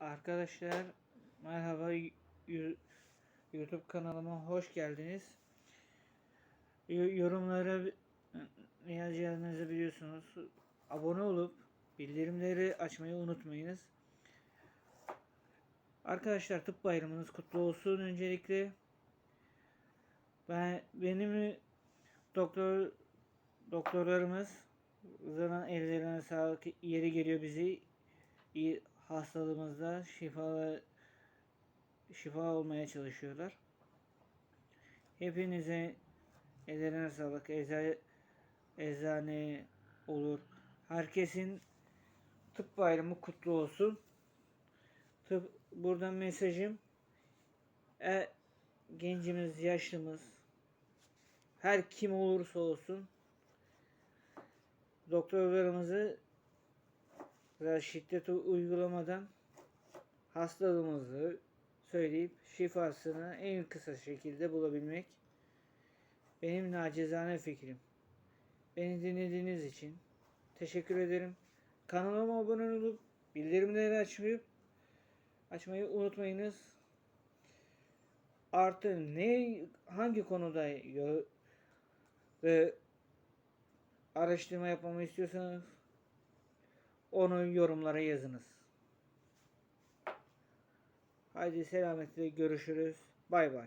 Arkadaşlar merhaba YouTube kanalıma hoş geldiniz. Yorumlara yazacağınızı biliyorsunuz. Abone olup bildirimleri açmayı unutmayınız. Arkadaşlar tıp bayramınız kutlu olsun öncelikle. Ben benim doktor doktorlarımız zaman ellerine sağlık yeri geliyor bizi iyi hastalığımızda şifa şifa olmaya çalışıyorlar. Hepinize ellerine sağlık. Ecza, eczane olur. Herkesin tıp bayramı kutlu olsun. Tıp, buradan mesajım e, gencimiz, yaşlımız her kim olursa olsun doktorlarımızı ve şiddet uygulamadan hastalığımızı söyleyip şifasını en kısa şekilde bulabilmek benim nacizane fikrim. Beni dinlediğiniz için teşekkür ederim. Kanalıma abone olup bildirimleri açmayı açmayı unutmayınız. Artı ne hangi konuda yo- ve araştırma yapmamı istiyorsanız onu yorumlara yazınız. Haydi selametle görüşürüz. Bay bay.